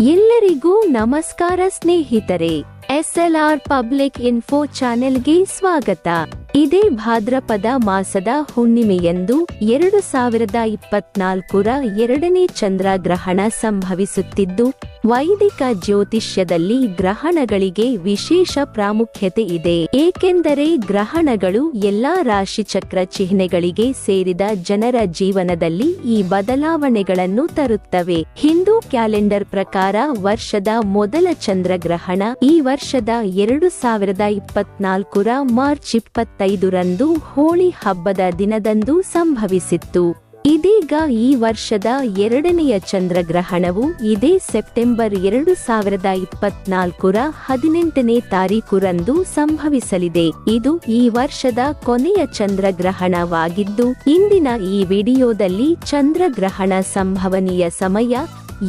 ಎಲ್ಲರಿಗೂ ನಮಸ್ಕಾರ ಸ್ನೇಹಿತರೆ, ಎಸ್ಎಲ್ಆರ್ ಪಬ್ಲಿಕ್ ಇನ್ಫೋ ಚಾನೆಲ್ಗೆ ಸ್ವಾಗತ. ಇದೇ ಭಾದ್ರಪದ ಮಾಸದ ಹುಣ್ಣಿಮೆಯಂದು ಎರಡು ಸಾವಿರದ ಇಪ್ಪತ್ನಾಲ್ಕರ ಎರಡನೇ ಚಂದ್ರಗ್ರಹಣ ಸಂಭವಿಸುತ್ತಿದ್ದು ವೈದಿಕ ಜ್ಯೋತಿಷ್ಯದಲ್ಲಿ ಗ್ರಹಣಗಳಿಗೆ ವಿಶೇಷ ಪ್ರಾಮುಖ್ಯತೆ ಇದೆ. ಏಕೆಂದರೆ ಗ್ರಹಣಗಳು ಎಲ್ಲಾ ರಾಶಿಚಕ್ರ ಚಿಹ್ನೆಗಳಿಗೆ ಸೇರಿದ ಜನರ ಜೀವನದಲ್ಲಿ ಈ ಬದಲಾವಣೆಗಳನ್ನು ತರುತ್ತವೆ. ಹಿಂದೂ ಕ್ಯಾಲೆಂಡರ್ ಪ್ರಕಾರ ವರ್ಷದ ಮೊದಲ ಚಂದ್ರಗ್ರಹಣ ಈ ವರ್ಷದ ಎರಡು ಸಾವಿರದ ಇಪ್ಪತ್ನಾಲ್ಕರ ಮಾರ್ಚ್ ಇಪ್ಪತ್ತೈದರಂದು ಹೋಳಿ ಹಬ್ಬದ ದಿನದಂದು ಸಂಭವಿಸಿತ್ತು. ಇದೀಗ ಈ ವರ್ಷದ ಎರಡನೆಯ ಚಂದ್ರಗ್ರಹಣವು ಇದೇ ಸೆಪ್ಟೆಂಬರ್ ಎರಡು ಸಾವಿರದ ಇಪ್ಪತ್ನಾಲ್ಕರ ಹದಿನೆಂಟನೇ ತಾರೀಕುರಂದು ಸಂಭವಿಸಲಿದೆ. ಇದು ಈ ವರ್ಷದ ಕೊನೆಯ ಚಂದ್ರಗ್ರಹಣವಾಗಿದ್ದು, ಇಂದಿನ ಈ ವಿಡಿಯೋದಲ್ಲಿ ಚಂದ್ರಗ್ರಹಣ ಸಂಭವನೀಯ ಸಮಯ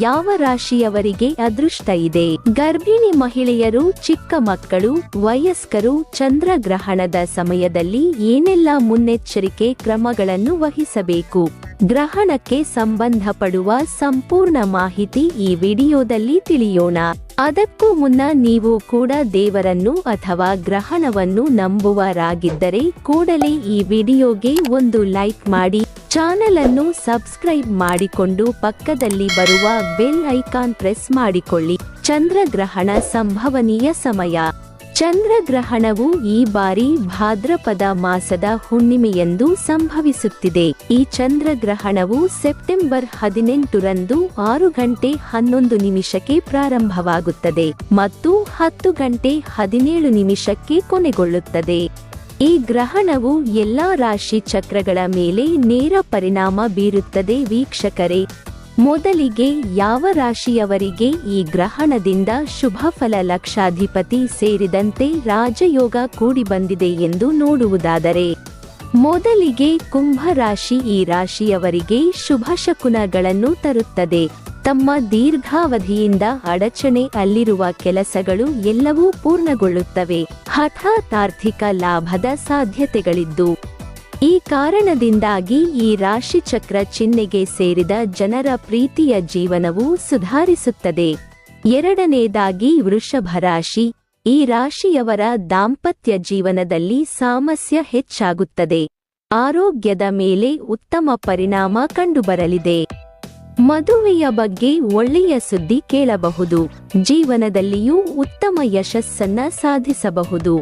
ಯಾವ ರಾಶಿಯವರಿಗೆ ಅದೃಷ್ಟ ಇದೆ? ಗರ್ಭಿಣಿ ಮಹಿಳೆಯರು, ಚಿಕ್ಕ ಮಕ್ಕಳು, ವಯಸ್ಕರು ಚಂದ್ರಗ್ರಹಣದ ಸಮಯದಲ್ಲಿ ಏನೆಲ್ಲ ಮುನ್ನೆಚ್ಚರಿಕೆ ಕ್ರಮಗಳನ್ನು ವಹಿಸಬೇಕು? ಗ್ರಹಣಕ್ಕೆ ಸಂಬಂಧಪಡುವ ಸಂಪೂರ್ಣ ಮಾಹಿತಿ ಈ ವಿಡಿಯೋದಲ್ಲಿ ತಿಳಿಯೋಣ. ಅದಕ್ಕೂ ಮುನ್ನ ನೀವು ಕೂಡ ದೇವರನ್ನು ಅಥವಾ ಗ್ರಹಣವನ್ನು ನಂಬುವರಾಗಿದ್ದರೆ ಕೂಡಲೇ ಈ ವಿಡಿಯೋಗೆ ಒಂದು ಲೈಕ್ ಮಾಡಿ. ಚಾನೆಲ್ ಅನ್ನು ಸಬ್ಸ್ಕ್ರೈಬ್ ಮಾಡಿಕೊಂಡು ಪಕ್ಕದಲ್ಲಿ ಬರುವ ಬೆಲ್ ಐಕಾನ್ ಪ್ರೆಸ್ ಮಾಡಿಕೊಳ್ಳಿ. ಚಂದ್ರಗ್ರಹಣ ಸಂಭವನೀಯ ಸಮಯ. ಚಂದ್ರಗ್ರಹಣವು ಈ ಬಾರಿ ಭಾದ್ರಪದ ಮಾಸದ ಹುಣ್ಣಿಮೆಯಂದು ಸಂಭವಿಸುತ್ತಿದೆ. ಈ ಚಂದ್ರಗ್ರಹಣವು ಸೆಪ್ಟೆಂಬರ್ ಹದಿನೆಂಟರಂದು ಆರು ಗಂಟೆ ಹನ್ನೊಂದು ನಿಮಿಷಕ್ಕೆ ಪ್ರಾರಂಭವಾಗುತ್ತದೆ ಮತ್ತು ಹತ್ತು ಗಂಟೆ ಹದಿನೇಳು ನಿಮಿಷಕ್ಕೆ ಕೊನೆಗೊಳ್ಳುತ್ತದೆ. ಈ ಗ್ರಹಣವು ಎಲ್ಲಾ ರಾಶಿ ಚಕ್ರಗಳ ಮೇಲೆ ನೇರ ಪರಿಣಾಮ ಬೀರುತ್ತದೆ. ವೀಕ್ಷಕರೇ ಮೊದಲಿಗೆ ಯಾವ ರಾಶಿಯವರಿಗೆ ಈ ಗ್ರಹಣದಿಂದ ಶುಭಫಲ ಲಕ್ಷಾಧಿಪತಿ ಸೇರಿದಂತೆ ರಾಜಯೋಗ ಕೂಡಿಬಂದಿದೆ ಎಂದು ನೋಡುವುದಾದರೆ, ಮೊದಲಿಗೆ ಕುಂಭ ರಾಶಿ ಈ ರಾಶಿಯವರಿಗೆ ಶುಭ ಶಕುನಗಳನ್ನು ತರುತ್ತದೆ. ತಮ್ಮ ದೀರ್ಘಾವಧಿಯಿಂದ ಅಡಚಣೆ ಅಲ್ಲಿರುವ ಕೆಲಸಗಳು ಎಲ್ಲವೂ ಪೂರ್ಣಗೊಳ್ಳುತ್ತವೆ. ಹಠಾತ್ ಆರ್ಥಿಕ ಲಾಭದ ಸಾಧ್ಯತೆಗಳಿದ್ದು ಈ ಕಾರಣದಿಂದಾಗಿ ಈ ರಾಶಿಚಕ್ರ ಚಿಹ್ನೆಗೆ ಸೇರಿದ ಜನರ ಪ್ರೀತಿಯ ಜೀವನವು ಸುಧಾರಿಸುತ್ತದೆ. ಎರಡನೇದಾಗಿ ವೃಷಭ ರಾಶಿ. ಈ ರಾಶಿಯವರ ದಾಂಪತ್ಯ ಜೀವನದಲ್ಲಿ ಸಾಮಸ್ಯ ಹೆಚ್ಚಾಗುತ್ತದೆ. ಆರೋಗ್ಯದ ಮೇಲೆ ಉತ್ತಮ ಪರಿಣಾಮ ಕಂಡುಬರಲಿದೆ. ಮದುವೆಯ ಬಗ್ಗೆ ಒಳ್ಳೆಯ ಸುದ್ದಿ ಕೇಳಬಹುದು. ಜೀವನದಲ್ಲಿಯೂ ಉತ್ತಮ ಯಶಸ್ಸನ್ನ ಸಾಧಿಸಬಹುದು.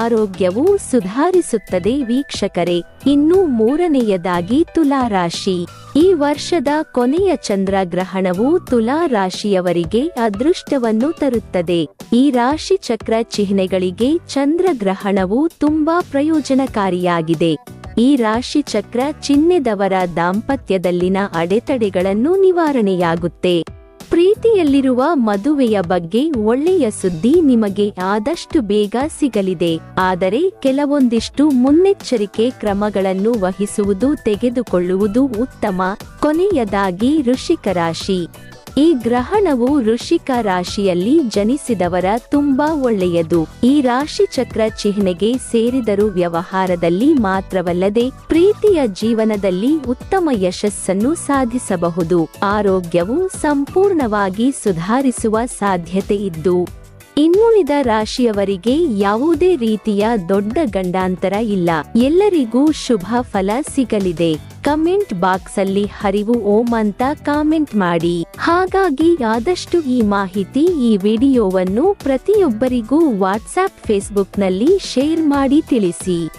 ಆರೋಗ್ಯವು ಸುಧಾರಿಸುತ್ತದೆ ವೀಕ್ಷಕರೇ. ಇನ್ನು ಮೂರನೆಯದಾಗಿ ತುಲಾರಾಶಿ ಈ ವರ್ಷದ ಕೊನೆಯ ಚಂದ್ರಗ್ರಹಣವು ತುಲಾ ರಾಶಿಯವರಿಗೆ ಅದೃಷ್ಟವನ್ನು ತರುತ್ತದೆ. ಈ ರಾಶಿ ಚಕ್ರ ಚಿಹ್ನೆಗಳಿಗೆ ಚಂದ್ರಗ್ರಹಣವು ತುಂಬಾ ಪ್ರಯೋಜನಕಾರಿಯಾಗಿದೆ. ಈ ರಾಶಿ ಚಕ್ರ ಚಿಹ್ನೆದವರ ದಾಂಪತ್ಯದಲ್ಲಿನ ಅಡೆತಡೆಗಳನ್ನು ನಿವಾರಣೆಯಾಗುತ್ತೆ. ಪ್ರೀತಿಯಲ್ಲಿರುವ ಮದುವೆಯ ಬಗ್ಗೆ ಒಳ್ಳೆಯ ಸುದ್ದಿ ನಿಮಗೆ ಆದಷ್ಟು ಬೇಗ ಸಿಗಲಿದೆ. ಆದರೆ ಕೆಲವೊಂದಿಷ್ಟು ಮುನ್ನೆಚ್ಚರಿಕೆ ಕ್ರಮಗಳನ್ನು ವಹಿಸುವುದು, ತೆಗೆದುಕೊಳ್ಳುವುದು ಉತ್ತಮ. ಕೊನೆಯದಾಗಿ ಋಷಿಕ ರಾಶಿ. ಈ ಗ್ರಹಣವು ಋಷಿಕ ರಾಶಿಯಲ್ಲಿ ಜನಿಸಿದವರ ತುಂಬಾ ಒಳ್ಳೆಯದು. ಈ ರಾಶಿ ಚಕ್ರ ಚಿಹ್ನೆಗೆ ಸೇರಿದರೂ ವ್ಯವಹಾರದಲ್ಲಿ ಮಾತ್ರವಲ್ಲದೆ ಪ್ರೀತಿಯ ಜೀವನದಲ್ಲಿ ಉತ್ತಮ ಯಶಸ್ಸನ್ನು ಸಾಧಿಸಬಹುದು. ಆರೋಗ್ಯವು ಸಂಪೂರ್ಣವಾಗಿ ಸುಧಾರಿಸುವ ಸಾಧ್ಯತೆ ಇದ್ದು ಇನ್ನುಳಿದ ರಾಶಿಯವರಿಗೆ ಯಾವುದೇ ರೀತಿಯ ದೊಡ್ಡ ಗಂಡಾಂತರ ಇಲ್ಲ. ಎಲ್ಲರಿಗೂ ಶುಭ ಫಲ ಸಿಗಲಿದೆ. ಕಮೆಂಟ್ ಬಾಕ್ಸ್ ಅಲ್ಲಿ ಹರಿವು ಓಂ ಅಂತ ಕಾಮೆಂಟ್ ಮಾಡಿ. ಹಾಗಾಗಿ ಆದಷ್ಟು ಈ ಮಾಹಿತಿ ಈ ವಿಡಿಯೋವನ್ನು ಪ್ರತಿಯೊಬ್ಬರಿಗೂ ವಾಟ್ಸ್ಆಪ್ ಫೇಸ್ಬುಕ್ನಲ್ಲಿ ಶೇರ್ ಮಾಡಿ ತಿಳಿಸಿ.